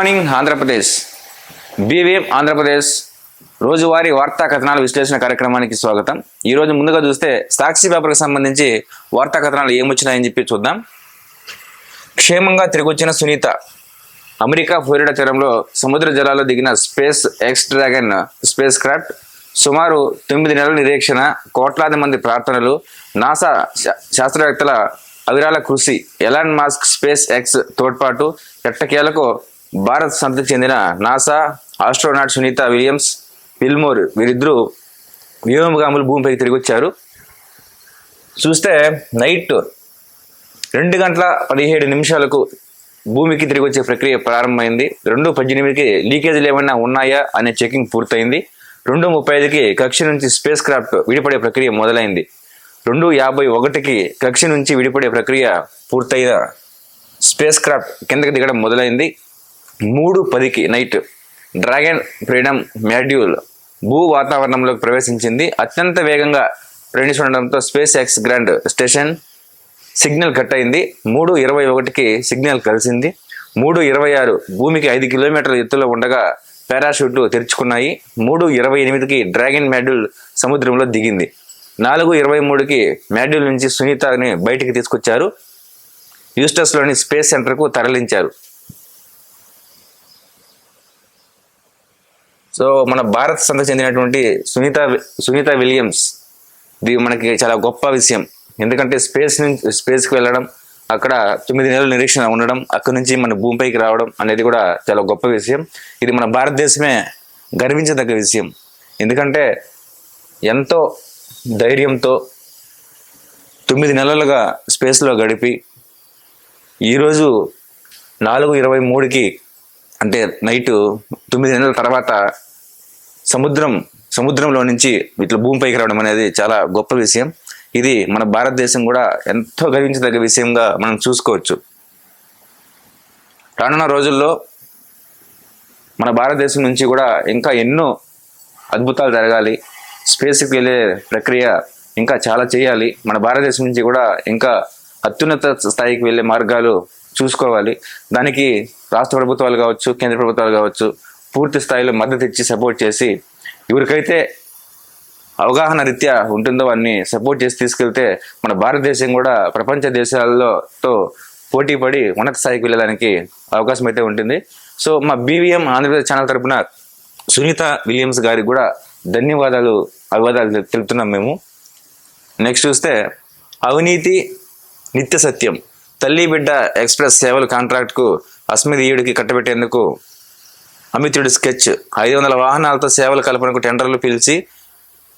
Morning Andhra Pradesh BVM Andhra Pradesh రోజువారీ వార్తా కథనాల విశ్లేషణ కార్యక్రమానికి స్వాగతం. ఈ రోజు ముందుగా చూస్తే సాక్షి పేపర్కి సంబంధించి వార్తా కథనాలు ఏమొచ్చినాయని చెప్పి చూద్దాం. క్షేమంగా తిరిగొచ్చిన సునీత అమెరికా ఫ్లోరిడా తీరంలో సముద్ర జలాల్లో దిగిన SpaceX Dragon spacecraft సుమారు తొమ్మిది నెలల నిరీక్షణ కోట్లాది మంది ప్రార్థనలు నాసా శాస్త్రవేత్తల అవిరాల కృషి ఎలాన్ మాస్క్ స్పేస్ ఎక్స్ తోడ్పాటు ఎట్టకేలకు భారత్ సంతకు చెందిన NASA astronaut Sunita Williams Wilmore వీరిద్దరూ వ్యోమగాములు భూమిపైకి తిరిగి వచ్చారు చూస్తే నైట్ రెండు గంటల పదిహేడు నిమిషాలకు భూమికి తిరిగి వచ్చే ప్రక్రియ ప్రారంభమైంది. రెండు పద్దెనిమిదికి లీకేజీలు ఏమైనా ఉన్నాయా అనే చెకింగ్ పూర్తయింది. రెండు ముప్పై ఐదుకి కక్ష నుంచి స్పేస్ క్రాఫ్ట్ విడిపడే ప్రక్రియ మొదలైంది. రెండు యాభై ఒకటికి కక్ష నుంచి విడిపడే ప్రక్రియ పూర్తయిన స్పేస్ క్రాఫ్ట్ కిందకి దిగడం మొదలైంది. మూడు పదికి నైట్ డ్రాగన్ ఫ్రీడమ్ మాడ్యూల్ భూ వాతావరణంలోకి ప్రవేశించింది. అత్యంత వేగంగా ప్రయాణిస్తుండడంతో SpaceX ground station signal cut అయింది. మూడు ఇరవై ఒకటికి సిగ్నల్ కలిసింది. మూడు ఇరవై ఆరు భూమికి ఐదు కిలోమీటర్ల ఎత్తులో ఉండగా పారాషూట్లు తెరుచుకున్నాయి. మూడు ఇరవై ఎనిమిదికి డ్రాగన్ మాడ్యూల్ సముద్రంలో దిగింది. నాలుగు ఇరవై మూడుకి మాడ్యూల్ నుంచి సునీతని బయటికి తీసుకొచ్చారు. యూస్టస్లోని స్పేస్ సెంటర్కు తరలించారు. సో మన భారత్ సంతకు చెందినటువంటి సునీత సునీత విలియమ్స్ ఇది మనకి చాలా గొప్ప విషయం. ఎందుకంటే స్పేస్ నుంచి స్పేస్కి వెళ్ళడం అక్కడ తొమ్మిది నెలల నిరీక్షణ ఉండడం అక్కడి నుంచి మన భూమిపైకి రావడం అనేది కూడా చాలా గొప్ప విషయం. ఇది మన భారతదేశమే గర్వించదగ్గ విషయం. ఎందుకంటే ఎంతో ధైర్యంతో తొమ్మిది నెలలుగా స్పేస్లో గడిపి ఈరోజు నాలుగు ఇరవై మూడుకి అంటే నైట్ తొమ్మిది నెలల తర్వాత సముద్రం సముద్రంలో నుంచి ఇట్లా భూమిపైకి రావడం అనేది చాలా గొప్ప విషయం. ఇది మన భారతదేశం కూడా ఎంతో గర్వించదగ్గ విషయంగా మనం చూసుకోవచ్చు. రానున్న రోజుల్లో మన భారతదేశం నుంచి కూడా ఇంకా ఎన్నో అద్భుతాలు జరగాలి. స్పేస్కి వెళ్ళే ప్రక్రియ ఇంకా చాలా చేయాలి. మన భారతదేశం నుంచి కూడా ఇంకా అత్యున్నత స్థాయికి వెళ్ళే మార్గాలు చూసుకోవాలి. దానికి రాష్ట్ర ప్రభుత్వాలు కావచ్చు కేంద్ర ప్రభుత్వాలు కావచ్చు పూర్తి స్థాయిలో మద్దతు ఇచ్చి సపోర్ట్ చేసి ఎవరికైతే అవగాహన రీత్యా ఉంటుందో అన్ని సపోర్ట్ చేసి తీసుకెళ్తే మన భారతదేశం కూడా ప్రపంచ దేశాలతో పోటీ పడి ఉన్నత స్థాయికి వెళ్ళడానికి అవకాశం అయితే ఉంటుంది. సో మా బీవీఎం ఆంధ్రప్రదేశ్ ఛానల్ తరపున సునీత విలియమ్స్ గారికి కూడా ధన్యవాదాలు అభివాదాలు తెలుపుతున్నాం మేము. నెక్స్ట్ చూస్తే అవినీతి నిత్య సత్యం. తల్లి బిడ్డ ఎక్స్ప్రెస్ సేవల కాంట్రాక్ట్కు అస్మిదీయుడికి కట్టబెట్టేందుకు అమితుడి స్కెచ్. ఐదు వందల వాహనాలతో సేవల కల్పనకు టెండర్లు పిలిచి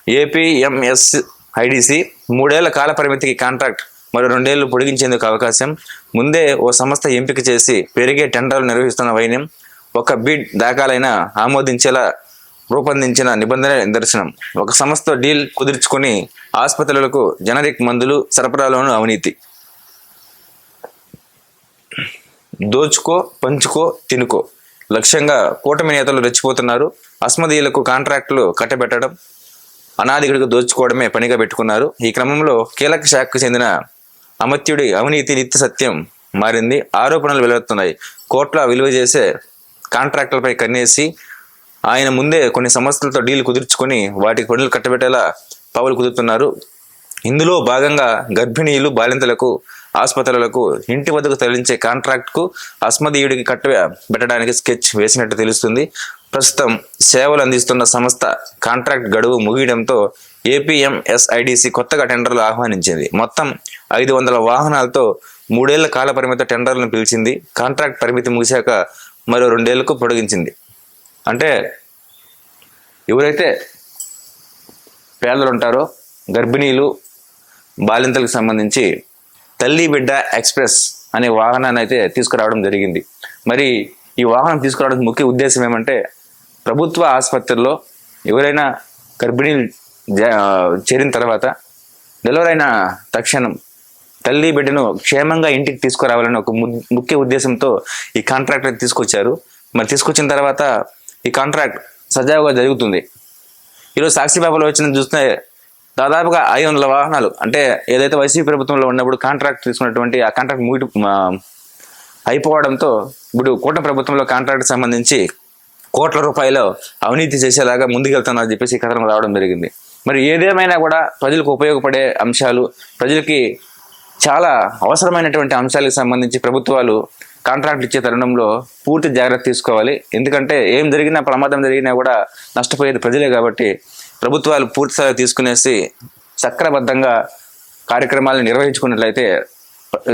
ఏపీఎంఎస్ ఐడిసి మూడేళ్ళ కాల పరిమితికి కాంట్రాక్ట్ మరో రెండేళ్ళు పొడిగించేందుకు అవకాశం. ముందే ఓ సంస్థ ఎంపిక చేసి పెరిగే టెండర్లు నిర్వహిస్తున్న వైన్యం ఒక బిడ్ దాఖలైనా ఆమోదించేలా రూపొందించిన నిబంధన నిదర్శనం. ఒక సంస్థ డీల్ కుదుర్చుకొని ఆసుపత్రులకు జనరిక్ మందులు సరఫరాలోను అవినీతి. దోచుకో పంచుకో తినుకో. లక్ష్యంగా కూటమి నేతలు రెచ్చిపోతున్నారు. అస్మదీయులకు కాంట్రాక్టులు కట్టబెట్టడం అనాదికుడికి దోచుకోవడమే పనిగా పెట్టుకున్నారు. ఈ క్రమంలో కీలక శాఖకు చెందిన అమత్యుడి అవినీతి నిత్య సత్యం మారింది. ఆరోపణలు వెలువడుతున్నాయి కోట్ల విలువ చేసే కాంట్రాక్టులపై కన్నేసి ఆయన ముందే కొన్ని సంస్థలతో డీల్ కుదుర్చుకొని వాటికి పనులు కట్టబెట్టేలా పావులు కుదురుతున్నారు. ఇందులో భాగంగా గర్భిణీలు బాలింతలకు ఆసుపత్రులకు ఇంటి వద్దకు తరలించే కాంట్రాక్ట్కు అస్మదీయుడికి కట్ట పెట్టడానికి స్కెచ్ వేసినట్టు తెలుస్తుంది. ప్రస్తుతం సేవలు అందిస్తున్న సంస్థ కాంట్రాక్ట్ గడువు ముగియడంతో ఏపీఎంఎస్ఐడిసి కొత్తగా టెండర్లు ఆహ్వానించింది. మొత్తం ఐదు వందల వాహనాలతో మూడేళ్ళ కాల పరిమిత టెండర్లను పిలిచింది. కాంట్రాక్ట్ పరిమితి ముగిశాక మరో రెండేళ్ళకు పొడిగించింది. అంటే ఎవరైతే పేదలు ఉంటారో గర్భిణీలు బాలింతలకు సంబంధించి తల్లి బిడ్డ ఎక్స్ప్రెస్ అనే వాహనాన్ని అయితే తీసుకురావడం జరిగింది. మరి ఈ వాహనం తీసుకురావడానికి ముఖ్య ఉద్దేశం ఏమంటే ప్రభుత్వ ఆసుపత్రుల్లో ఎవరైనా గర్భిణీలు జ- చేరిన తర్వాత డెలివరీ అయిన తక్షణం తల్లి బిడ్డను క్షేమంగా ఇంటికి తీసుకురావాలని ఒక ము- ముఖ్య ఉద్దేశంతో ఈ కాంట్రాక్ట్ అయితే తీసుకొచ్చారు. మరి తీసుకొచ్చిన తర్వాత ఈ కాంట్రాక్ట్ సజావుగా జరుగుతుంది. ఈరోజు సాక్షి బాబాలో వచ్చిన చూస్తే దాదాపుగా ఐదు వందల వాహనాలు. అంటే ఏదైతే వైసీపీ ప్రభుత్వంలో ఉన్నప్పుడు కాంట్రాక్ట్ తీసుకున్నటువంటి ఆ కాంట్రాక్ట్ ముగి అయిపోవడంతో ఇప్పుడు కూటమి ప్రభుత్వంలో కాంట్రాక్ట్ సంబంధించి కోట్ల రూపాయలు అవినీతి చేసేలాగా ముందుకెళ్తానని చెప్పేసి కథనం రావడం జరిగింది. మరి ఏదేమైనా కూడా ప్రజలకు ఉపయోగపడే అంశాలు ప్రజలకి చాలా అవసరమైనటువంటి అంశాలకు సంబంధించి ప్రభుత్వాలు కాంట్రాక్ట్ ఇచ్చే తరుణంలో పూర్తి జాగ్రత్త తీసుకోవాలి. ఎందుకంటే ఏం జరిగినా ప్రమాదం జరిగినా కూడా నష్టపోయేది ప్రజలే కాబట్టి ప్రభుత్వాలు పూర్తి తీసుకునేసి చక్రబద్ధంగా కార్యక్రమాలను నిర్వహించుకున్నట్లయితే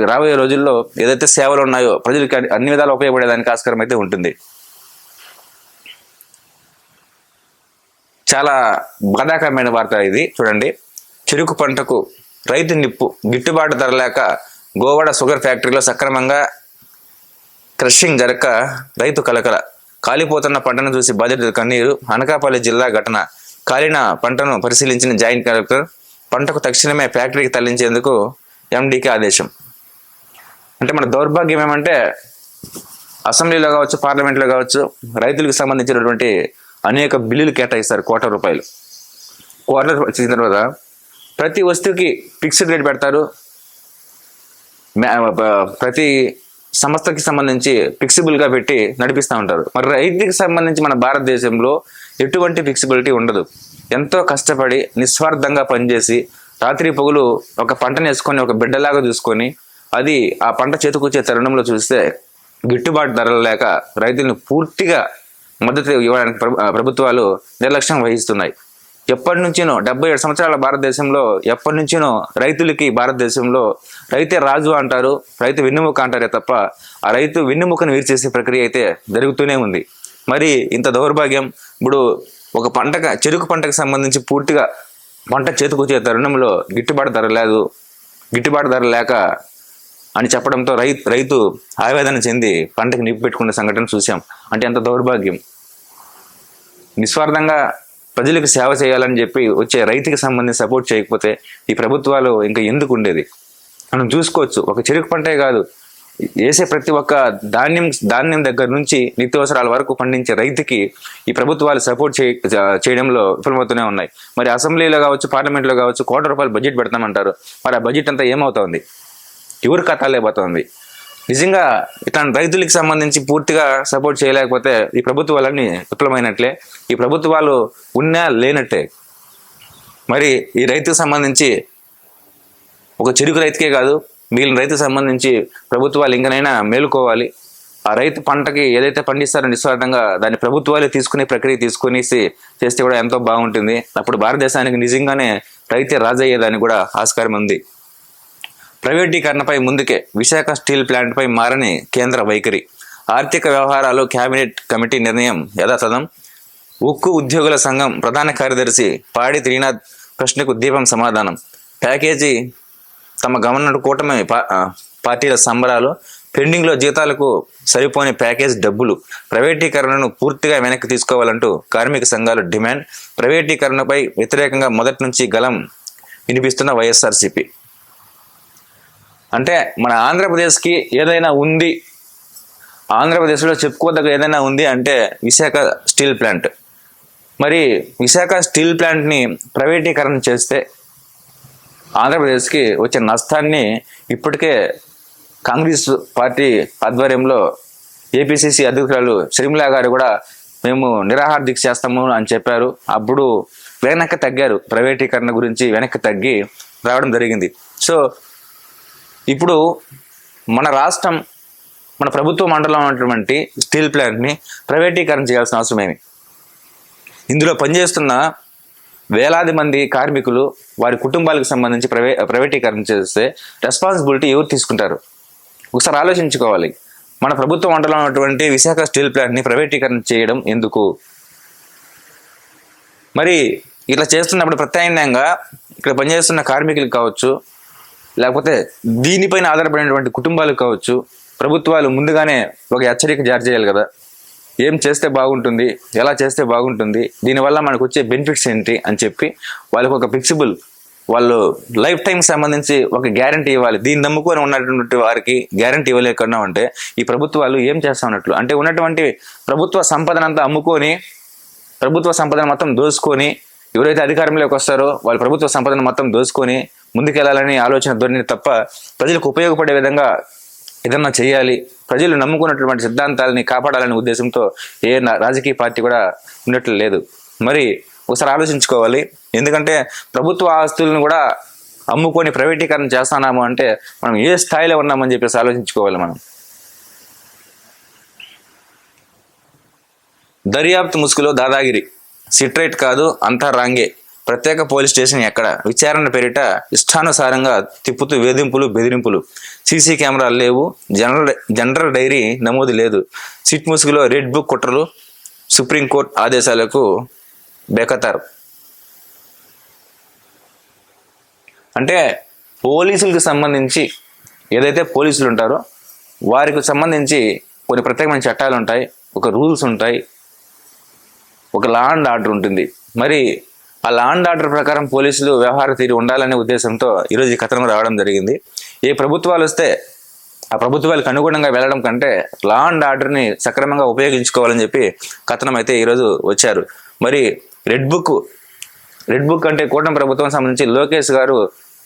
రాబోయే రోజుల్లో ఏదైతే సేవలు ఉన్నాయో ప్రజలకి అన్ని- విధాలు ఉపయోగపడేదానికి ఆస్కారం అయితే ఉంటుంది. చాలా బాధాకరమైన వార్త ఇది చూడండి. చెరుకు పంటకు రైతు నిప్పు గిట్టుబాటు ధర లేక గోవాడ షుగర్ ఫ్యాక్టరీలో సక్రమంగా క్రషింగ్ జరగక రైతు కలకల. కాలిపోతున్న పంటను చూసి బాధ్యత కన్నీరు. అనకాపల్లి జిల్లా ఘటన. కాలిన పంటను పరిశీలించిన జాయింట్ కలెక్టర్ పంటకు తక్షణమే ఫ్యాక్టరీకి తరలించేందుకు ఎండీకి ఆదేశం. అంటే మన దౌర్భాగ్యం ఏమంటే అసెంబ్లీలో కావచ్చు పార్లమెంట్లో కావచ్చు రైతులకు సంబంధించినటువంటి అనేక బిల్లులు కేటాయిస్తారు కోట్ల రూపాయలు. కోట్ల వచ్చిన తర్వాత ప్రతి వస్తువుకి ఫిక్స్డ్ రేట్ పెడతారు. ప్రతి సంస్థకి సంబంధించి ఫిక్సిబుల్గా పెట్టి నడిపిస్తూ ఉంటారు. మరి రైతుకి సంబంధించి మన భారతదేశంలో ఎటువంటి ఫిక్సిబిలిటీ ఉండదు. ఎంతో కష్టపడి నిస్వార్థంగా పనిచేసి రాత్రి పొగులు ఒక పంటను వేసుకొని ఒక బిడ్డలాగా చూసుకొని అది ఆ పంట చేతికొచ్చే తరుణంలో చూస్తే గిట్టుబాటు ధరలు లేక రైతులను పూర్తిగా మద్దతు ఇవ్వడానికి ప్రభుత్వాలు నిర్లక్ష్యం వహిస్తున్నాయి. ఎప్పటి నుంచినో డెబ్బై ఏడు సంవత్సరాల భారతదేశంలో ఎప్పటి నుంచినో రైతులకి భారతదేశంలో రైతే రాజు అంటారు రైతు వెన్నుముక అంటారే తప్ప ఆ రైతు వెన్నెముకను వీర్చేసే ప్రక్రియ అయితే జరుగుతూనే ఉంది. మరి ఇంత దౌర్భాగ్యం. ఇప్పుడు ఒక పంట చెరుకు పంటకు సంబంధించి పూర్తిగా పంట చేతికొచ్చే తరుణంలో గిట్టుబాటు ధర లేదు. గిట్టుబాటు ధర లేక అని చెప్పడంతో రైతు రైతు ఆవేదన చెంది పంటకి నిప్పు పెట్టుకునే సంఘటన చూసాం అంటే ఎంత దౌర్భాగ్యం. నిస్వార్థంగా ప్రజలకు సేవ చేయాలని చెప్పి వచ్చే రైతుకి సంబంధించి సపోర్ట్ చేయకపోతే ఈ ప్రభుత్వాలు ఇంకా ఎందుకు ఉండేది? మనం చూసుకోవచ్చు. ఒక చెరుకు పంటే కాదు. వేసే ప్రతి ఒక్క ధాన్యం ధాన్యం దగ్గర నుంచి నిత్యావసరాల వరకు పండించే రైతుకి ఈ ప్రభుత్వాలు సపోర్ట్ చేయ చేయడంలో విఫలమవుతూనే ఉన్నాయి. మరి అసెంబ్లీలో కావచ్చు పార్లమెంట్లో కావచ్చు కోటి రూపాయలు బడ్జెట్ పెడతామంటారు. మరి ఆ బడ్జెట్ అంతా ఏమవుతోంది? ఎవరు కట్టాలేకపోతుంది నిజంగా ఇట్లాంటి రైతులకు సంబంధించి పూర్తిగా సపోర్ట్ చేయలేకపోతే ఈ ప్రభుత్వాలన్నీ విఫలమైనట్లే. ఈ ప్రభుత్వాలు ఉన్నా లేనట్టే. మరి ఈ రైతుకు సంబంధించి ఒక చెరుకు రైతుకే కాదు మిగిలిన రైతు సంబంధించి ప్రభుత్వాలు ఇంకనైనా మేలుకోవాలి. ఆ రైతు పంటకి ఏదైతే పండిస్తారో నిస్వార్థంగా దాన్ని ప్రభుత్వాలే తీసుకునే ప్రక్రియ తీసుకునేసి చేస్తే కూడా ఎంతో బాగుంటుంది. అప్పుడు భారతదేశానికి నిజంగానే రైతే రాజయ్యేదానికి కూడా ఆస్కారం ఉంది. ప్రైవేటీకరణపై ముందుకే విశాఖ స్టీల్ ప్లాంట్పై మారని కేంద్ర వైఖరి. ఆర్థిక వ్యవహారాలు కేబినెట్ కమిటీ నిర్ణయం యథాతథం. ఉక్కు ఉద్యోగుల సంఘం ప్రధాన కార్యదర్శి పాడి త్రీనాథ్ ప్రశ్నకు దీపం సమాధానం. ప్యాకేజీ తమ గవర్నర్ కూటమి పా- పార్టీల సంబరాలు పెండింగ్లో జీతాలకు సరిపోని ప్యాకేజ్ డబ్బులు ప్రైవేటీకరణను పూర్తిగా వెనక్కి తీసుకోవాలంటూ కార్మిక సంఘాలు డిమాండ్. ప్రైవేటీకరణపై వ్యతిరేకంగా మొదటి నుంచి గలం వినిపిస్తున్న వైఎస్ఆర్సీపీ. అంటే మన ఆంధ్రప్రదేశ్కి ఏదైనా ఉంది ఆంధ్రప్రదేశ్లో చెప్పుకోదగ్గ ఏదైనా ఉంది అంటే విశాఖ స్టీల్ ప్లాంట్. మరి విశాఖ స్టీల్ ప్లాంట్ని ప్రైవేటీకరణ చేస్తే ఆంధ్రప్రదేశ్కి వచ్చే నష్టాన్ని ఇప్పటికే కాంగ్రెస్ పార్టీ ఆధ్వర్యంలో ఏపీసీసీ అధికారులు షర్మిలా గారు కూడా మేము నిరాహార దీక్ష చేస్తాము అని చెప్పారు. అప్పుడు వెనక్కి తగ్గారు. ప్రైవేటీకరణ గురించి వెనక్కి తగ్గి రావడం జరిగింది. సో ఇప్పుడు మన రాష్ట్రం మన ప్రభుత్వ మండలం ఉన్నటువంటి స్టీల్ ప్లాంట్ని ప్రైవేటీకరణ చేయాల్సిన అవసరం ఇందులో పనిచేస్తున్న వేలాది మంది కార్మికులు వారి కుటుంబాలకు సంబంధించి ప్రైవే ప్రైవేటీకరణ చేస్తే రెస్పాన్సిబిలిటీ ఎవరు తీసుకుంటారు? ఒకసారి ఆలోచించుకోవాలి. మన ప్రభుత్వ మండలం ఉన్నటువంటి విశాఖ స్టీల్ ప్లాంట్ని ప్రైవేటీకరణ చేయడం ఎందుకు? మరి ఇట్లా చేస్తున్నప్పుడు ప్రత్యామ్నాయంగా ఇక్కడ పనిచేస్తున్న కార్మికులకు కావచ్చు లేకపోతే దీనిపైన ఆధారపడినటువంటి కుటుంబాలకు కావచ్చు ప్రభుత్వాలు ముందుగానే ఒక హెచ్చరిక జారీ చేయాలి కదా? ఏం చేస్తే బాగుంటుంది ఎలా చేస్తే బాగుంటుంది దీనివల్ల మనకు వచ్చే బెనిఫిట్స్ ఏంటి అని చెప్పి వాళ్ళకు ఒక ఫిక్సిబుల్ వాళ్ళు లైఫ్ టైం సంబంధించి ఒక గ్యారంటీ ఇవ్వాలి. దీన్ని నమ్ముకొని ఉన్నటువంటి వారికి గ్యారంటీ ఇవ్వలేకుండా ఉంటే ఈ ప్రభుత్వాలు ఏం చేస్తా ఉన్నట్లు అంటే ఉన్నటువంటి ప్రభుత్వ సంపదనంతా అమ్ముకొని ప్రభుత్వ సంపదను మొత్తం దోసుకొని ఎవరైతే అధికారంలోకి వస్తారో వాళ్ళు ప్రభుత్వ సంపదను మొత్తం దోసుకొని ముందుకెళ్ళాలని ఆలోచన ధోరణి తప్ప ప్రజలకు ఉపయోగపడే విధంగా ఏదన్నా చేయాలి ప్రజలు నమ్ముకున్నటువంటి సిద్ధాంతాలని కాపాడాలనే ఉద్దేశంతో ఏ నా- రాజకీయ పార్టీ కూడా ఉన్నట్లు లేదు. మరి ఒకసారి ఆలోచించుకోవాలి. ఎందుకంటే ప్రభుత్వ ఆస్తులను కూడా అమ్ముకొని ప్రైవేటీకరణ చేస్తున్నాము అంటే మనం ఏ స్థాయిలో ఉన్నామని చెప్పేసి ఆలోచించుకోవాలి మనం. దర్యాప్తు ముసుగులో దాదాగిరి. సిట్రేట్ కాదు అంతా రాంగే. ప్రత్యేక పోలీస్ స్టేషన్ ఎక్కడ? విచారణ పేరిట ఇష్టానుసారంగా తిప్పుతూ వేధింపులు బెదిరింపులు. సీసీ కెమెరాలు లేవు. జనరల్ జనరల్ డైరీ నమోదు లేదు. సిట్ ముసుగులో రెడ్ బుక్ కుట్రలు సుప్రీంకోర్టు ఆదేశాలకు బేకతారు అంటే పోలీసులకు సంబంధించి ఏదైతే పోలీసులు ఉంటారో వారికి సంబంధించి కొన్ని ప్రత్యేకమైన చట్టాలు ఉంటాయి ఒక రూల్స్ ఉంటాయి ఒక లా అండ్ ఆర్డర్ ఉంటుంది. మరి ఆ లా అండ్ ఆర్డర్ ప్రకారం పోలీసులు వ్యవహార తీరు ఉండాలనే ఉద్దేశంతో ఈరోజు ఈ కథనం రావడం జరిగింది. ఏ ప్రభుత్వాలు వస్తే ఆ ప్రభుత్వాలకు అనుగుణంగా వెళ్ళడం కంటే లా అండ్ ఆర్డర్ని సక్రమంగా ఉపయోగించుకోవాలని చెప్పి కథనం అయితే ఈరోజు వచ్చారు. మరి రెడ్ బుక్ రెడ్ బుక్ అంటే కూటమి ప్రభుత్వం సంబంధించి లోకేష్ గారు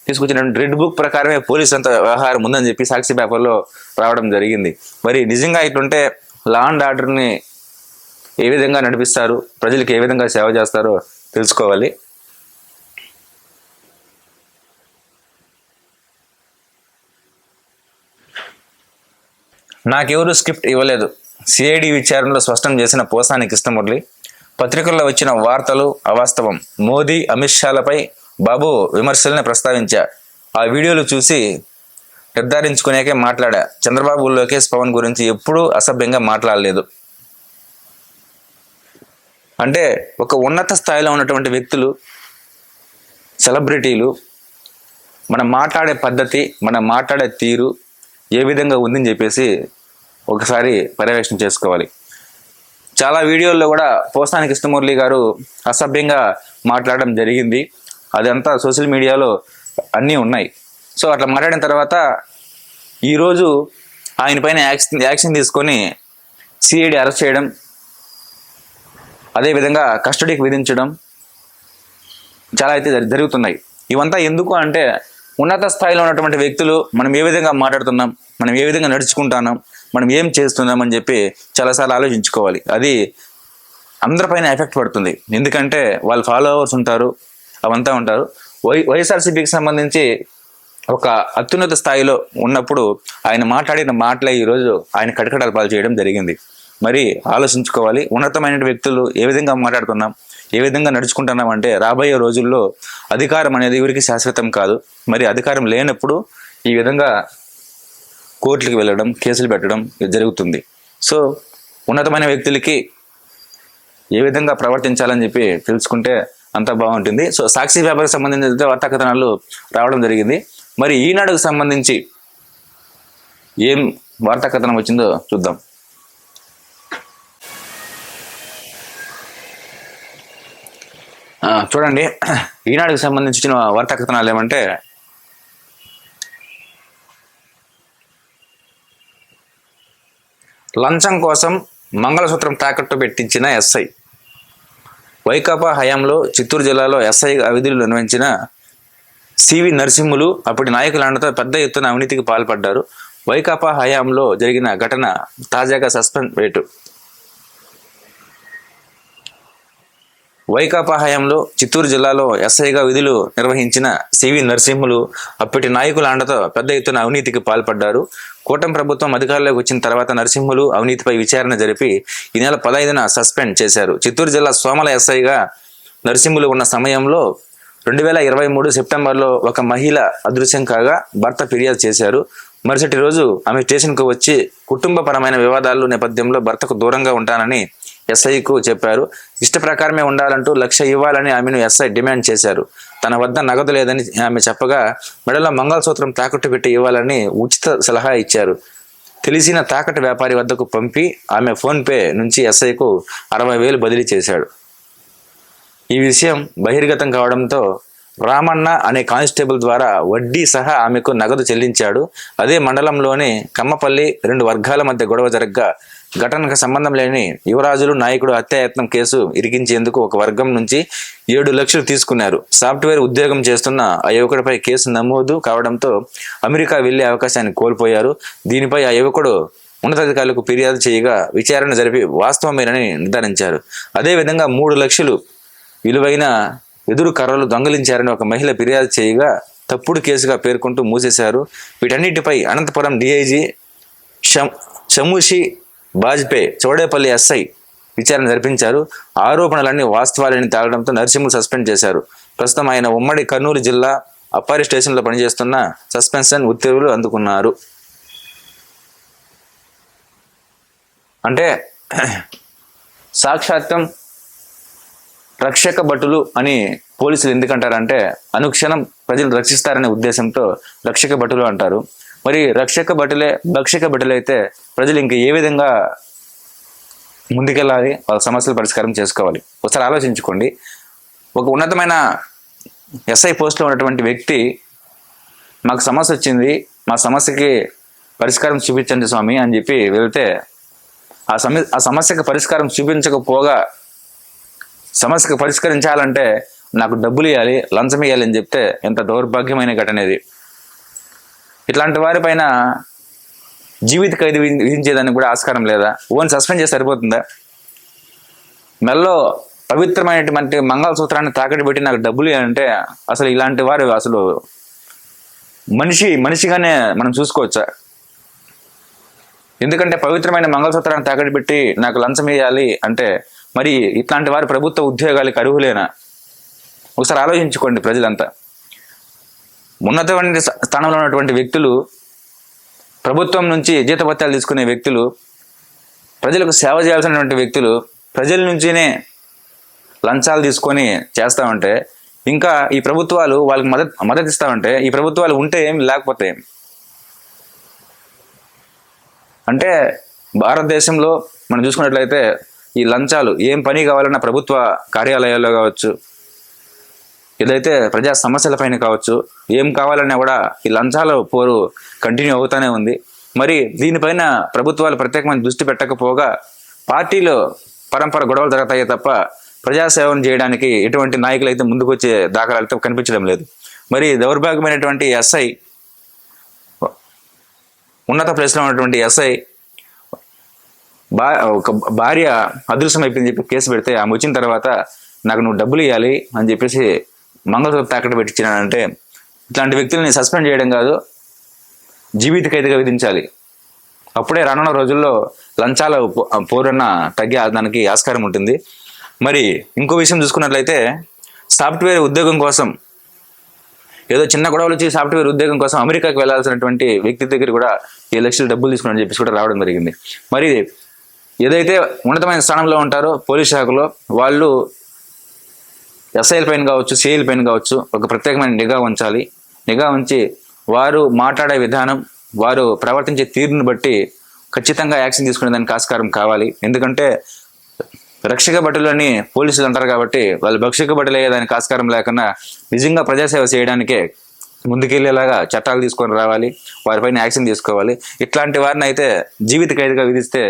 తీసుకొచ్చిన రెడ్ బుక్ ప్రకారమే పోలీస్ అంత వ్యవహారం ఉందని చెప్పి సాక్షి పేపర్లో రావడం జరిగింది. మరి నిజంగా ఇట్లుంటే లా అండ్ ఆర్డర్ని ఏ విధంగా నడిపిస్తారు? ప్రజలకు ఏ విధంగా సేవ చేస్తారో తెలుసుకోవాలి. నాకెవరు స్క్రిప్ట్ ఇవ్వలేదు. సిఐడి విచారణలో స్పష్టం చేసిన పోసాని కృష్ణమురళి పత్రికల్లో వచ్చిన వార్తలు అవాస్తవం. మోదీ అమిత్ షాలపై బాబు విమర్శల్ని ప్రస్తావించా. ఆ వీడియోలు చూసి నిర్ధారించుకునేకే మాట్లాడా. చంద్రబాబు లోకేష్ పవన్ గురించి ఎప్పుడూ అసభ్యంగా మాట్లాడలేదు. అంటే ఒక ఉన్నత స్థాయిలో ఉన్నటువంటి వ్యక్తులు సెలబ్రిటీలు మనం మాట్లాడే పద్ధతి మనం మాట్లాడే తీరు ఏ విధంగా ఉందని చెప్పేసి ఒకసారి పర్యవేక్షణ చేసుకోవాలి. చాలా వీడియోల్లో కూడా పోసాని కృష్ణమురళి గారు అసభ్యంగా మాట్లాడడం జరిగింది. అదంతా సోషల్ మీడియాలో అన్నీ ఉన్నాయి. సో అట్లా మాట్లాడిన తర్వాత ఈరోజు ఆయన పైన యాక్షన్ యాక్షన్ తీసుకొని సిఐడి అరెస్ట్ చేయడం అదేవిధంగా కస్టడీకి విధించడం చాలా అయితే జరుగుతున్నాయి. ఇవంతా ఎందుకు అంటే ఉన్నత స్థాయిలో ఉన్నటువంటి వ్యక్తులు మనం ఏ విధంగా మాట్లాడుతున్నాం మనం ఏ విధంగా నడుచుకుంటున్నాం మనం ఏం చేస్తున్నాం అని చెప్పి చాలాసార్లు ఆలోచించుకోవాలి. అది అందరిపైన ఎఫెక్ట్ పడుతుంది. ఎందుకంటే వాళ్ళు ఫాలోవర్స్ ఉంటారు అవంతా ఉంటారు. వై వైఎస్ఆర్సీపీకి సంబంధించి ఒక అత్యున్నత స్థాయిలో ఉన్నప్పుడు ఆయన మాట్లాడిన మాటలే ఈరోజు ఆయన కటకటాలు పాలు చేయడం జరిగింది. మరి ఆలోచించుకోవాలి. ఉన్నతమైన వ్యక్తులు ఏ విధంగా మాట్లాడుతున్నాం ఏ విధంగా నడుచుకుంటున్నాం అంటే రాబోయే రోజుల్లో అధికారం అనేది ఎవరికి శాశ్వతం కాదు. మరి అధికారం లేనప్పుడు ఈ విధంగా కోర్టులకు వెళ్ళడం కేసులు పెట్టడం ఇది జరుగుతుంది. సో ఉన్నతమైన వ్యక్తులకి ఏ విధంగా ప్రవర్తించాలని చెప్పి తెలుసుకుంటే అంత బాగుంటుంది. సో సాక్షి వ్యాపారికి సంబంధించిన వార్తా కథనాలు రావడం జరిగింది. మరి ఈనాడుకు సంబంధించి ఏం వార్తా కథనం వచ్చిందో చూద్దాం. చూడండి. ఈనాడుకు సంబంధించిన వార్తా కథనాలు ఏమంటే లంచం కోసం మంగళసూత్రం తాకట్టు పెట్టించిన ఎస్ఐ. వైకాపా హయాంలో చిత్తూరు జిల్లాలో ఎస్ఐ విధులు నిర్వహించిన సివి నరసింహులు అప్పటి నాయకుల పెద్ద ఎత్తున అవినీతికి పాల్పడ్డారు. వైకాపా హయాంలో జరిగిన ఘటన తాజాగా సస్పెండ్ రేటు. వైకాపా హయాంలో చిత్తూరు జిల్లాలో ఎస్ఐగా విధులు నిర్వహించిన సివి నరసింహులు అప్పటి నాయకుల అండతో పెద్ద ఎత్తున అవినీతికి పాల్పడ్డారు. కూటమి ప్రభుత్వం అధికారంలోకి వచ్చిన తర్వాత నరసింహులు అవినీతిపై విచారణ జరిపి ఈ నెల పదహైదున సస్పెండ్ చేశారు. చిత్తూరు జిల్లా సోమల ఎస్ఐగా నరసింహులు ఉన్న సమయంలో రెండు వేల ఇరవై మూడు సెప్టెంబర్లో ఒక మహిళ అదృశ్యం కాగా భర్త ఫిర్యాదు చేశారు. మరుసటి రోజు ఆమె స్టేషన్కు వచ్చి కుటుంబపరమైన వివాదాలు నేపథ్యంలో భర్తకు దూరంగా ఉంటానని ఎస్ఐకు చెప్పారు ఇష్ట ప్రకారమే ఉండాలంటూ లక్ష ఇవ్వాలని ఆమెను ఎస్ఐ డిమాండ్ చేశారు. తన వద్ద నగదు లేదని ఆమె చెప్పగా మెడలో మంగళసూత్రం తాకట్టు పెట్టి ఇవ్వాలని ఉచిత సలహా ఇచ్చారు. తెలిసిన తాకట్టు వ్యాపారి వద్దకు పంపి ఆమె ఫోన్పే నుంచి ఎస్ఐకు అరవై వేలు బదిలీ చేశాడు. ఈ విషయం బహిర్గతం కావడంతో రామన్న అనే కానిస్టేబుల్ ద్వారా వడ్డీ సహా ఆమెకు నగదు చెల్లించాడు. అదే మండలంలోని కమ్మపల్లి రెండు వర్గాల మధ్య గొడవ జరగ్గా ఘటనకు సంబంధం లేని యువరాజులు నాయకుడు హత్యాయత్నం కేసు ఇరికించేందుకు ఒక వర్గం నుంచి ఏడు లక్షలు తీసుకున్నారు. సాఫ్ట్వేర్ ఉద్యోగం చేస్తున్న ఆ యువకుడిపై కేసు నమోదు కావడంతో అమెరికా వెళ్ళే అవకాశాన్ని కోల్పోయారు. దీనిపై ఆ యువకుడు ఉన్నతాధికారులకు ఫిర్యాదు చేయగా విచారణ జరిపి వాస్తవమేనని నిర్ధారించారు. అదేవిధంగా మూడు లక్షలు విలువైన ఎదురు కర్రలు దొంగలించారని ఒక మహిళ ఫిర్యాదు చేయగా తప్పుడు కేసుగా పేర్కొంటూ మూసేశారు. వీటన్నిటిపై అనంతపురం డిఐజీ షమ్ షముషి బాజ్పే చౌడేపల్లి ఎస్ఐ విచారణ జరిపించారు. ఆరోపణలన్నీ వాస్తవాలని తేలడంతో నరసింహులు సస్పెండ్ చేశారు. ప్రస్తుతం ఆయన ఉమ్మడి కర్నూలు జిల్లా అప్పారి స్టేషన్లో పనిచేస్తున్న సస్పెన్షన్ ఉత్తర్వులు అందుకున్నారు. అంటే సాక్షాత్తం రక్షక భటులు అని పోలీసులు ఎందుకంటారంటే అనుక్షణం ప్రజలు రక్షిస్తారనే ఉద్దేశంతో రక్షక భటులు అంటారు. మరి రక్షక భటులే భక్షక భటులైతే ప్రజలు ఇంక ఏ విధంగా ముందుకెళ్ళాలి వాళ్ళ సమస్యలు పరిష్కారం చేసుకోవాలి? ఒకసారి ఆలోచించుకోండి. ఒక ఉన్నతమైన ఎస్ఐ పోస్ట్లో ఉన్నటువంటి వ్యక్తి మాకు సమస్య వచ్చింది మా సమస్యకి పరిష్కారం చూపించండి స్వామి అని చెప్పి వెళ్తే ఆ సమ ఆ సమస్యకి పరిష్కారం చూపించకపోగా సమస్యకు పరిష్కరించాలంటే నాకు డబ్బులు ఇవ్వాలి లంచం ఇవ్వాలి అని చెప్తే ఎంత దౌర్భాగ్యమైన ఘటన ఇది. ఇట్లాంటి వారిపైన జీవిత ఖైదు విధించేదానికి కూడా ఆస్కారం లేదా? ఓన్ సస్పెండ్ చేసి సరిపోతుందా? మెల్లో పవిత్రమైనటువంటి మంగళసూత్రాన్ని తాకట్టు పెట్టి నాకు డబ్బులు అంటే అసలు ఇలాంటి వారు అసలు మనిషి మనిషిగానే మనం చూసుకోవచ్చా? ఎందుకంటే పవిత్రమైన మంగళసూత్రాన్ని తాకట్టు పెట్టి నాకు లంచం వేయాలి అంటే మరి ఇట్లాంటి వారు ప్రభుత్వ ఉద్యోగాలకు అర్హులేనా? ఒకసారి ఆలోచించుకోండి ప్రజలంతా. ఉన్నతమైన స్థానంలో ఉన్నటువంటి వ్యక్తులు ప్రభుత్వం నుంచి జీతభత్యాలు తీసుకునే వ్యక్తులు ప్రజలకు సేవ చేయాల్సినటువంటి వ్యక్తులు ప్రజల నుంచినే లంచాలు తీసుకొని చేస్తామంటే ఇంకా ఈ ప్రభుత్వాలు వాళ్ళకి మద్దతు మద్దతు ఉంటే ఈ ప్రభుత్వాలు ఉంటే ఏం లేకపోతే ఏం? అంటే భారతదేశంలో మనం చూసుకున్నట్లయితే ఈ లంచాలు ఏం పని కావాలన్నా ప్రభుత్వ కార్యాలయాల్లో కావచ్చు ఏదైతే ప్రజా సమస్యల పైన కావచ్చు ఏం కావాలన్నా కూడా ఈ లంచాల పోరు కంటిన్యూ అవుతానే ఉంది. మరి దీనిపైన ప్రభుత్వాలు ప్రత్యేకమైన దృష్టి పెట్టకపోగా పార్టీలో పరంపర గొడవలు జరుగుతాయి తప్ప ప్రజాసేవను చేయడానికి ఎటువంటి నాయకులు అయితే ముందుకు వచ్చే దాఖలు అయితే కనిపించడం లేదు. మరి దౌర్భాగ్యమైనటువంటి ఎస్ఐ ఉన్నత ప్లేస్లో ఉన్నటువంటి ఎస్ఐ బా ఒక భార్య అదృశ్యం అయిపోయింది చెప్పి కేసు పెడితే ఆమె వచ్చిన తర్వాత నాకు నువ్వు డబ్బులు ఇవ్వాలి అని చెప్పేసి మంగళసూత్ర తాకట్టు పెట్టించినానంటే ఇట్లాంటి వ్యక్తుల్ని సస్పెండ్ చేయడం కాదు జీవిత ఖైదుగా విధించాలి. అప్పుడే రానున్న రోజుల్లో లంచాల పో- పోరన్న తగ్గే దానికి ఆస్కారం ఉంటుంది. మరి ఇంకో విషయం చూసుకున్నట్లయితే సాఫ్ట్వేర్ ఉద్యోగం కోసం ఏదో చిన్న గొడవలు వచ్చి సాఫ్ట్వేర్ ఉద్యోగం కోసం అమెరికాకి వెళ్ళాల్సినటువంటి వ్యక్తి దగ్గర కూడా ఏ లక్షలు డబ్బులు తీసుకుని చెప్పేసి కూడా రావడం జరిగింది. మరి ఏదైతే ఉన్నతమైన స్థానంలో ఉంటారో పోలీస్ శాఖలో వాళ్ళు ఎస్ఐల పైన కావచ్చు సిఐల పైన కావచ్చు ఒక ప్రత్యేకమైన నిఘా ఉంచాలి. నిఘా ఉంచి వారు మాట్లాడే విధానం వారు ప్రవర్తించే తీరును బట్టి ఖచ్చితంగా యాక్షన్ తీసుకునే దానికి ఆస్కారం కావాలి. ఎందుకంటే రక్షక భటులని పోలీసులు అంటారు కాబట్టి వాళ్ళు భక్షక భటులు అయ్యేదానికి ఆస్కారం లేకుండా నిజంగా ప్రజాసేవ చేయడానికే ముందుకెళ్ళేలాగా చట్టాలు తీసుకొని రావాలి వారిపైన యాక్షన్ తీసుకోవాలి. ఇట్లాంటి వారిని అయితే జీవిత ఖైదుగా విధిస్తే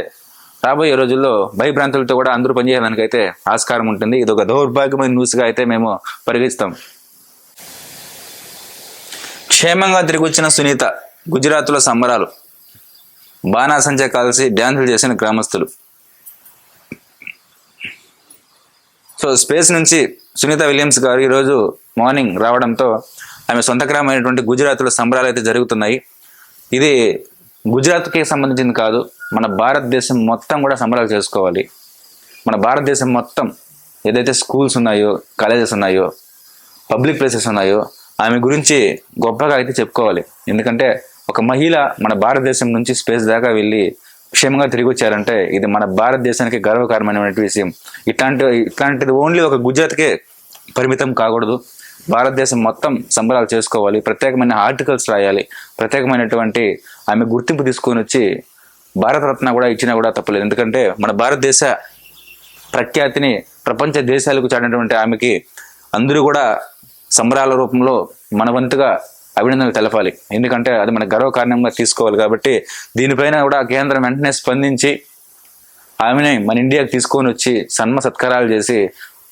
రాబోయే రోజుల్లో భయభ్రాంతులతో కూడా అందరూ పనిచేయడానికి అయితే ఆస్కారం ఉంటుంది. ఇది ఒక దౌర్భాగ్యమైన న్యూస్గా అయితే మేము పరిగణిస్తాం. క్షేమంగా తిరిగి వచ్చిన సునీత గుజరాత్లో సంబరాలు. బాణాసంచా కలిసి డ్యాన్సులు చేసిన గ్రామస్తులు. సో స్పేస్ నుంచి సునీత విలియమ్స్ గారు ఈరోజు మార్నింగ్ రావడంతో ఆమె సొంత గ్రామం అయినటువంటి గుజరాత్లో సంబరాలు అయితే జరుగుతున్నాయి. ఇది గుజరాత్కి సంబంధించింది కాదు మన భారతదేశం మొత్తం కూడా సంబరాలు చేసుకోవాలి. మన భారతదేశం మొత్తం ఏదైతే స్కూల్స్ ఉన్నాయో కాలేజెస్ ఉన్నాయో పబ్లిక్ ప్లేసెస్ ఉన్నాయో ఆమె గురించి గొప్పగా అయితే చెప్పుకోవాలి. ఎందుకంటే ఒక మహిళ మన భారతదేశం నుంచి స్పేస్ దాకా వెళ్ళి క్షేమంగా తిరిగి వచ్చారంటే ఇది మన భారతదేశానికి గర్వకారణమైనటువంటి విషయం. ఇట్లాంటి ఇట్లాంటిది ఓన్లీ ఒక గుజరాత్కే పరిమితం కాకూడదు. భారతదేశం మొత్తం సంబరాలు చేసుకోవాలి ప్రత్యేకమైన ఆర్టికల్స్ రాయాలి ప్రత్యేకమైనటువంటి ఆమె గుర్తింపు తీసుకొని వచ్చి భారతరత్న కూడా ఇచ్చినా కూడా తప్పలేదు. ఎందుకంటే మన భారతదేశ ప్రఖ్యాతిని ప్రపంచ దేశాలకు చాటినటువంటి ఆమెకి అందరూ కూడా సంబరాల రూపంలో మన వంతుగా అభినందనలు తెలపాలి. ఎందుకంటే అది మన గర్వకారణంగా తీసుకోవాలి కాబట్టి దీనిపైన కూడా కేంద్రం వెంటనే స్పందించి ఆమెని మన ఇండియాకి తీసుకొని వచ్చి సన్మ సత్కారాలు చేసి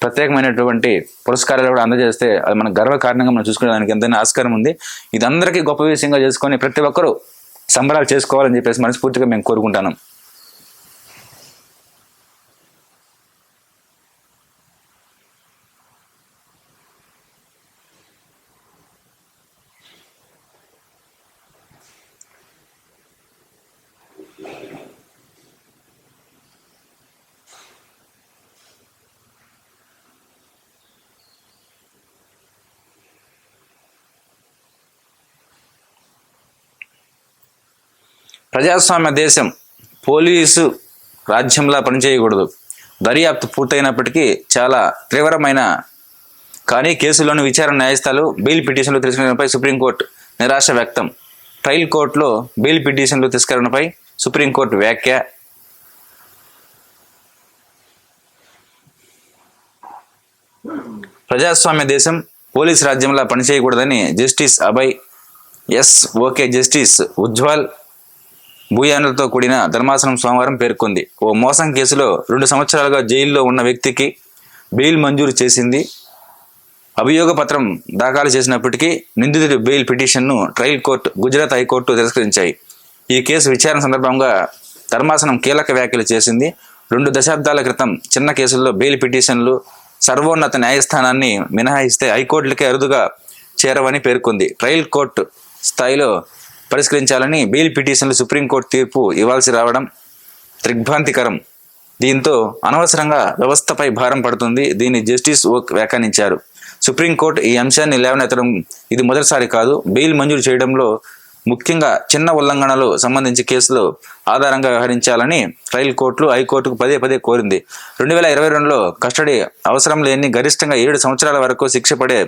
ప్రత్యేకమైనటువంటి పురస్కారాలు కూడా అందజేస్తే అది మన గర్వకారణంగా మనం చూసుకునేదానికి ఎంతైనా ఆస్కారం ఉంది. ఇది అందరికీ గొప్ప విషయంగా చేసుకొని ప్రతి ఒక్కరూ సంబరాలు చేసుకోవాలని చెప్పేసి మనస్ఫూర్తిగా మేము కోరుకుంటాను. ప్రజాస్వామ్య దేశం పోలీసు రాజ్యంలా పనిచేయకూడదు. దర్యాప్తు పూర్తయినప్పటికీ చాలా తీవ్రమైన కానీ కేసులోని విచారణ న్యాయస్థాలు బెయిల్ పిటిషన్లు తీసుకునేపై సుప్రీంకోర్టు నిరాశ వ్యక్తం. ట్రయల్ కోర్టులో బెయిల్ పిటిషన్లు తీసుకురణపై సుప్రీంకోర్టు వ్యాఖ్య. ప్రజాస్వామ్య దేశం పోలీస్ రాజ్యంలా పనిచేయకూడదని justice Abhay S Oka justice Ujjal భూయానులతో కూడిన ధర్మాసనం సోమవారం పేర్కొంది. ఓ మోసం కేసులో రెండు సంవత్సరాలుగా జైల్లో ఉన్న వ్యక్తికి బెయిల్ మంజూరు చేసింది. అభియోగ పత్రం దాఖలు చేసినప్పటికీ నిందితుడి బెయిల్ పిటిషన్ను trial court Gujarat high court తిరస్కరించాయి. ఈ కేసు విచారణ సందర్భంగా ధర్మాసనం కీలక వ్యాఖ్యలు చేసింది. రెండు దశాబ్దాల క్రితం చిన్న కేసుల్లో బెయిల్ పిటిషన్లు సర్వోన్నత న్యాయస్థానాన్ని మినహాయిస్తే హైకోర్టులకే అరుదుగా చేరవని పేర్కొంది. ట్రయల్ కోర్టు స్థాయిలో పరిష్కరించాలని బెయిల్ పిటిషన్లు సుప్రీంకోర్టు తీర్పు ఇవ్వాల్సి రావడం దిగ్భ్రాంతికరం దీంతో అనవసరంగా వ్యవస్థపై భారం పడుతుంది. దీన్ని జస్టిస్ ఓక్ వ్యాఖ్యానించారు. సుప్రీంకోర్టు ఈ అంశాన్ని లేవనెత్తడం ఇది మొదటిసారి కాదు. బెయిల్ మంజూరు చేయడంలో ముఖ్యంగా చిన్న ఉల్లంఘనలు సంబంధించి కేసులు ఆధారంగా వ్యవహరించాలని ట్రయల్ కోర్టులు హైకోర్టుకు పదే పదే కోరింది. రెండు వేల ఇరవై రెండులో కస్టడీ అవసరం లేని గరిష్టంగా ఏడు సంవత్సరాల వరకు శిక్ష పడే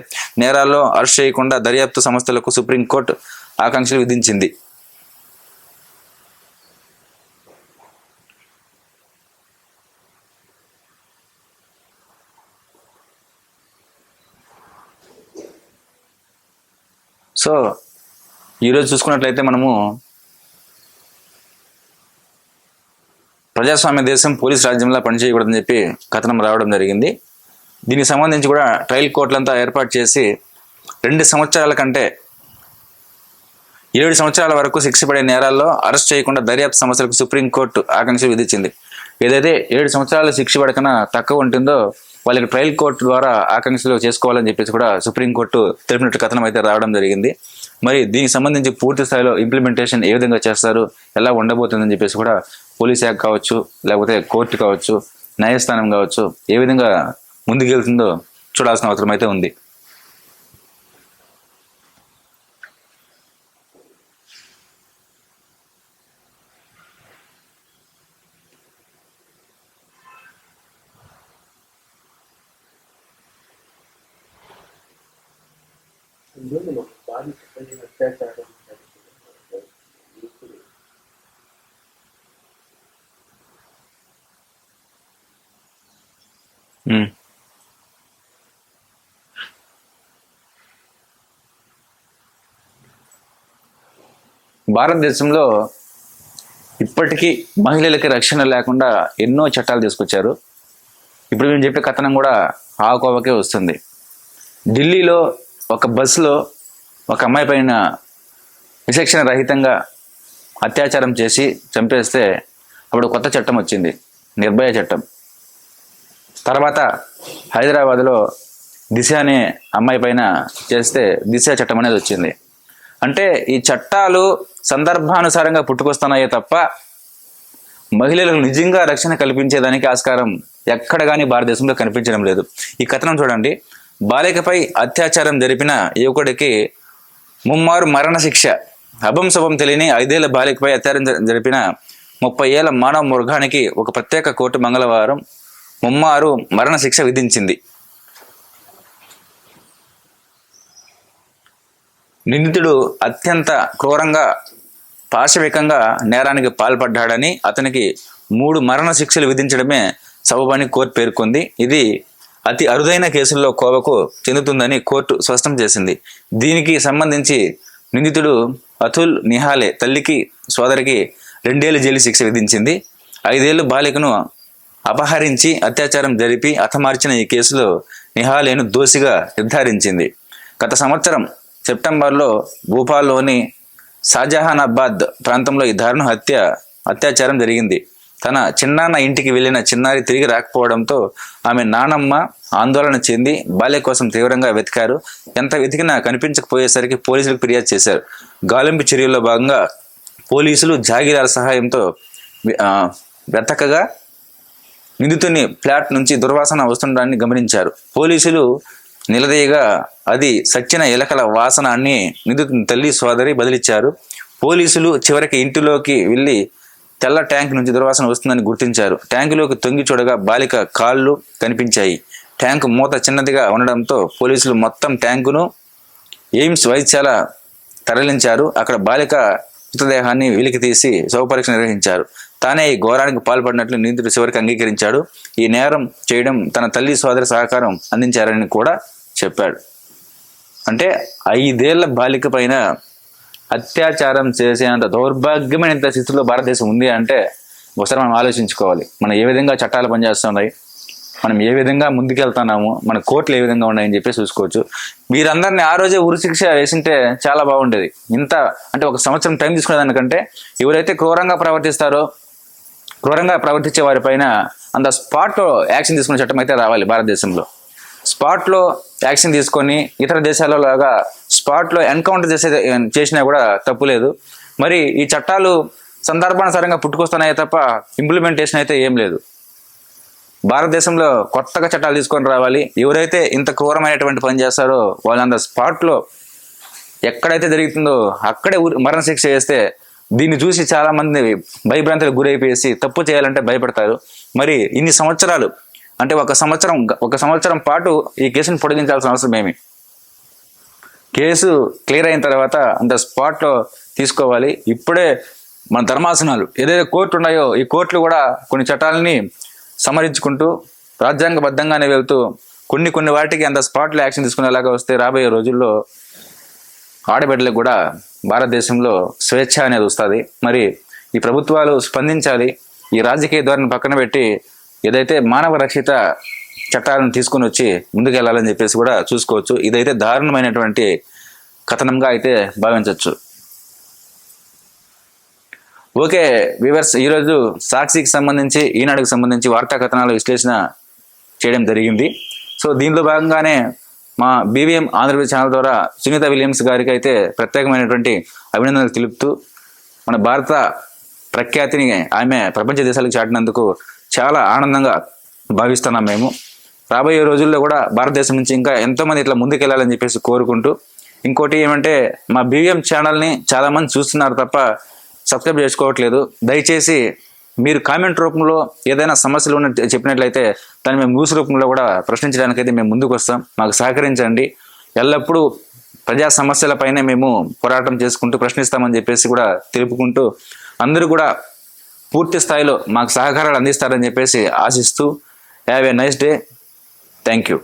నేరాల్లో అరెస్ట్ చేయకుండా దర్యాప్తు సంస్థలకు సుప్రీంకోర్టు ఆకాంక్షలు విధించింది. సో ఈరోజు చూసుకున్నట్లయితే మనము ప్రజాస్వామ్య దేశం పోలీస్ రాజ్యంలో పనిచేయకూడదని చెప్పి కథనం రావడం జరిగింది. దీనికి సంబంధించి కూడా ట్రయల్ కోర్టులంతా ఏర్పాటు చేసి రెండు సంవత్సరాల కంటే ఏడు సంవత్సరాల వరకు శిక్ష పడే నేరాల్లో అరెస్ట్ చేయకుండా దర్యాప్తు సమస్యలకు సుప్రీంకోర్టు ఆకాంక్ష విధించింది. ఏదైతే ఏడు సంవత్సరాల శిక్ష పడకన తక్కువ ఉంటుందో వాళ్ళకి ట్రయల్ కోర్టు ద్వారా ఆకాంక్షలు చేసుకోవాలని చెప్పేసి కూడా సుప్రీంకోర్టు తెలిపినట్టు కథనం అయితే రావడం జరిగింది. మరి దీనికి సంబంధించి పూర్తి స్థాయిలో ఇంప్లిమెంటేషన్ ఏ విధంగా చేస్తారు ఎలా ఉండబోతుందని చెప్పేసి కూడా పోలీస్ శాఖ కావచ్చు లేకపోతే కోర్టు కావచ్చు న్యాయస్థానం కావచ్చు ఏ విధంగా ముందుకెళ్తుందో చూడాల్సిన అవసరం అయితే ఉంది. ఇందులో బాధిత అత్యాచారం ఇప్పుడు భారతదేశంలో ఇప్పటికీ మహిళలకి రక్షణ లేకుండా ఎన్నో చట్టాలు తీసుకొచ్చారు. ఇప్పుడు మేము చెప్పే కథనం కూడా ఆ కోవకే వస్తుంది. ఢిల్లీలో ఒక బస్సులో ఒక అమ్మాయి పైన విశక్షణ రహితంగా అత్యాచారం చేసి చంపేస్తే అప్పుడు కొత్త చట్టం వచ్చింది నిర్భయ చట్టం. తర్వాత హైదరాబాద్లో దిశ అనే అమ్మాయి పైన చేస్తే దిశ చట్టం అనేది వచ్చింది. అంటే ఈ చట్టాలు సందర్భానుసారంగా పుట్టుకొస్తున్నాయే తప్ప మహిళలకు నిజంగా రక్షణ కల్పించేదానికి ఆస్కారం ఎక్కడ కానీ భారతదేశంలో కనిపించడం లేదు. ఈ కథనం చూడండి. బాలికపై అత్యాచారం జరిపిన యువకుడికి ముమ్మారు మరణ శిక్ష అభం శుభం తెలియని ఐదేళ్ళ బాలికపై అత్యాచారం జరిపిన ముప్పై ఏళ్ళ మానవ మృగానికి ఒక ప్రత్యేక కోర్టు మంగళవారం ముమ్మారు మరణ శిక్ష విధించింది. నిందితుడు అత్యంత క్రూరంగా పాశవికంగా నేరానికి పాల్పడ్డాడని అతనికి మూడు మరణ శిక్షలు విధించడమే సబబని కోర్టు పేర్కొంది. ఇది అతి అరుదైన కేసుల్లో కోవకు చెందుతుందని కోర్టు స్పష్టం చేసింది. దీనికి సంబంధించి నిందితుడు అతుల్ నిహాలే తల్లికి సోదరికి రెండేళ్ళ జైలు శిక్ష విధించింది. ఐదేళ్ళు బాలికను అపహరించి అత్యాచారం జరిపి హతమార్చిన ఈ కేసులో నిహాలేను దోషిగా నిర్ధారించింది. గత సంవత్సరం సెప్టెంబర్లో భూపాల్లోని షాజహానాబాద్ ప్రాంతంలో ఈ దారుణ హత్య అత్యాచారం జరిగింది. తన చిన్నాన్న ఇంటికి వెళ్ళిన చిన్నారి తిరిగి రాకపోవడంతో ఆమె నానమ్మ ఆందోళన చెంది బాల్య కోసం తీవ్రంగా వెతికారు. ఎంత వెతికినా కనిపించకపోయేసరికి పోలీసులకు ఫిర్యాదు చేశారు. గాలింపు చర్యల్లో భాగంగా పోలీసులు జాగీరాల సహాయంతో వెతకగా నిందితుని ఫ్లాట్ నుంచి దుర్వాసన వస్తుండడాన్ని గమనించారు. పోలీసులు నిలదీయగా అది సచ్చిన ఎలకల వాసన అని నిందితుని తల్లి సోదరి బదిలిచ్చారు. పోలీసులు చివరికి ఇంటిలోకి వెళ్ళి తెల్ల ట్యాంక్ నుంచి దుర్వాసన వస్తుందని గుర్తించారు. ట్యాంకులోకి తొంగి చూడగా బాలిక కాళ్ళు కనిపించాయి. ట్యాంకు మూత చిన్నదిగా ఉండడంతో పోలీసులు మొత్తం ట్యాంకును ఎయిమ్స్ వైద్యశాల తరలించారు. అక్కడ బాలిక మృతదేహాన్ని వెలికి తీసి శవపరీక్ష నిర్వహించారు. తానే ఈ ఘోరానికి పాల్పడినట్లు నిందితుడు చివరికి అంగీకరించాడు. ఈ నేరం చేయడం తన తల్లి సోదరి సహకారం అందించారని కూడా చెప్పాడు. అంటే ఐదేళ్ళ బాలిక పైన అత్యాచారం చేసేంత దౌర్భాగ్యమైన స్థితిలో భారతదేశం ఉంది అంటే ఒకసారి మనం ఆలోచించుకోవాలి. మనం ఏ విధంగా చట్టాలు పనిచేస్తున్నాయి? మనం ఏ విధంగా ముందుకెళ్తున్నాము? మన కోర్టులు ఏ విధంగా ఉన్నాయని చెప్పి చూసుకోవచ్చు. వీరందరినీ ఆ రోజే ఉరిశిక్ష వేసింటే చాలా బాగుండేది. ఇంత అంటే ఒక సంవత్సరం టైం తీసుకునేదానికంటే ఎవరైతే క్రూరంగా ప్రవర్తిస్తారో క్రూరంగా ప్రవర్తించే వారిపైన అంత స్పాట్లో యాక్షన్ తీసుకునే చట్టం అయితే రావాలి భారతదేశంలో. స్పాట్లో యాక్షన్ తీసుకొని ఇతర దేశాల లాగా స్పాట్లో ఎన్కౌంటర్ చేసే చేసినా కూడా తప్పు లేదు. మరి ఈ చట్టాలు సందర్భానుసారంగా పుట్టుకొస్తున్నాయి తప్ప ఇంప్లిమెంటేషన్ అయితే ఏం లేదు. భారతదేశంలో కొత్తగా చట్టాలు తీసుకొని రావాలి. ఎవరైతే ఇంత క్రూరమైనటువంటి పని చేస్తారో వాళ్ళంత స్పాట్లో ఎక్కడైతే జరుగుతుందో అక్కడే మరణశిక్ష చేస్తే దీన్ని చూసి చాలామంది భయభ్రాంతులకు గురైపోయేసి తప్పు చేయాలంటే భయపడతారు. మరి ఇన్ని సంవత్సరాలు అంటే ఒక సంవత్సరం ఒక సంవత్సరం పాటు ఈ కేసును పొడిగించాల్సిన అవసరం ఏమి? కేసు క్లియర్ అయిన తర్వాత అంత స్పాట్లో తీసుకోవాలి. ఇప్పుడే మన ధర్మాసనాలు ఏదైతే కోర్టు ఉన్నాయో ఈ కోర్టులు కూడా కొన్ని చట్టాలని సమరించుకుంటూ రాజ్యాంగబద్ధంగానే వెళ్తూ కొన్ని కొన్ని వాటికి అంత స్పాట్లో యాక్షన్ తీసుకునేలాగా వస్తే రాబోయే రోజుల్లో ఆడబిడ్డలకు కూడా భారతదేశంలో స్వేచ్ఛ అనేది వస్తుంది. మరి ఈ ప్రభుత్వాలు స్పందించాలి. ఈ రాజకీయ ధోరణి పక్కన పెట్టి ఏదైతే మానవ రక్షిత చట్టాలను తీసుకొని వచ్చి ముందుకెళ్ళాలని చెప్పేసి కూడా చూసుకోవచ్చు. ఇదైతే దారుణమైనటువంటి కథనంగా అయితే భావించవచ్చు. ఓకే వివర్స్ ఈరోజు సాక్షికి సంబంధించి ఈనాడుకు సంబంధించి వార్తా కథనాల విశ్లేషణ చేయడం జరిగింది. సో దీనిలో భాగంగానే మా బీవీఎం ఆంధ్రప్రదేశ్ ఛానల్ ద్వారా సునీత విలియమ్స్ గారికి అయితే ప్రత్యేకమైనటువంటి అభినందనలు తెలుపుతూ మన భారత ప్రఖ్యాతిని ఆమె ప్రపంచ దేశాలకు చాటినందుకు చాలా ఆనందంగా భావిస్తున్నాం మేము. రాబోయే రోజుల్లో కూడా భారతదేశం నుంచి ఇంకా ఎంతోమంది ఇట్లా ముందుకెళ్ళాలని చెప్పేసి కోరుకుంటూ ఇంకోటి ఏమంటే మా బీవీఎం ఛానల్ని చాలామంది చూస్తున్నారు తప్ప సబ్స్క్రైబ్ చేసుకోవట్లేదు. దయచేసి మీరు కామెంట్ రూపంలో ఏదైనా సమస్యలు ఉన్న చెప్పినట్లయితే దాన్ని మేము న్యూస్ రూపంలో కూడా ప్రశ్నించడానికైతే మేము ముందుకు వస్తాం. మాకు సహకరించండి. ఎల్లప్పుడూ ప్రజా సమస్యలపైనే మేము పోరాటం చేసుకుంటూ ప్రశ్నిస్తామని చెప్పేసి కూడా తెలుపుకుంటూ అందరూ కూడా పూర్తి స్థాయిలో మాకు సహకారాలు అందిస్తారని చెప్పేసి ఆశిస్తూ have a nice day thank you